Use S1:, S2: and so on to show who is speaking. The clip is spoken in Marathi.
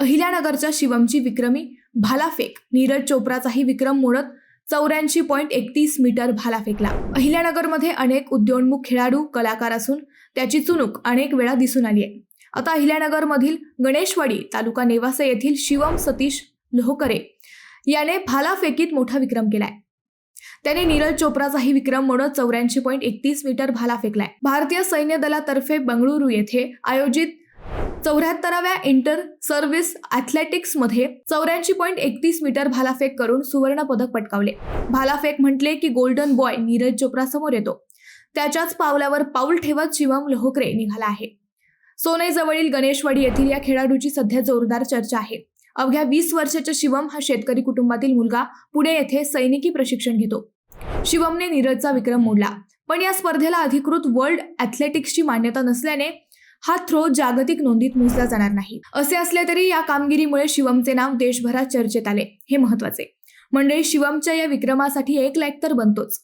S1: अहिल्यानगरच्या शिवमची विक्रमी भालाफेक. नीरज चोप्राचाही विक्रम मोडत चौऱ्याऐंशी पॉईंट एकतीस मीटर भाला फेकला. अहिल्यानगरमध्ये अनेक उद्योन्मुख खेळाडू कलाकार असून त्याची चुणूक अनेक वेळा दिसून आली आहे. आता अहिल्यानगरमधील गणेशवाडी तालुका नेवासे येथील शिवम सतीश लोहकरे याने भालाफेकीत मोठा विक्रम केलाय. त्याने नीरज चोप्राचाही विक्रम मोडत चौऱ्याऐंशी पॉईंट एकतीस मीटर भाला फेकलाय. भारतीय सैन्य दलातर्फे बंगळुरू येथे आयोजित चौऱ्याहत्तराव्या इंटर सर्व्हिस ॲथलेटिक्समध्ये चौऱ्याऐंशी पॉईंट एकतीस मीटर भालाफेक करून सुवर्ण पदक पटकावले. भालाफेक म्हटले की गोल्डन बॉय नीरज चोप्रा समोर येतो. त्याच्याच पावलावर पाऊल ठेवत शिवम लोहकरे निघाला आहे. सोनईजवळील गणेशवाडी येथील या खेळाडूची सध्या जोरदार चर्चा आहे. अवघ्या वीस वर्षाच्या शिवम हा शेतकरी कुटुंबातील मुलगा पुणे येथे सैनिकी प्रशिक्षण घेतो. शिवमने नीरजचा विक्रम मोडला. पण या स्पर्धेला अधिकृत वर्ल्ड ॲथलेटिक्सची मान्यता नसल्याने हा थ्रो जागतिक नोंदीत मोजला जाणार नाही. असे असले तरी या कामगिरीमुळे शिवमचे नाव देशभरात चर्चेत आले. हे महत्त्वाचे म्हणजे शिवमच्या या विक्रमासाठी एक लाईक तर बनतोच.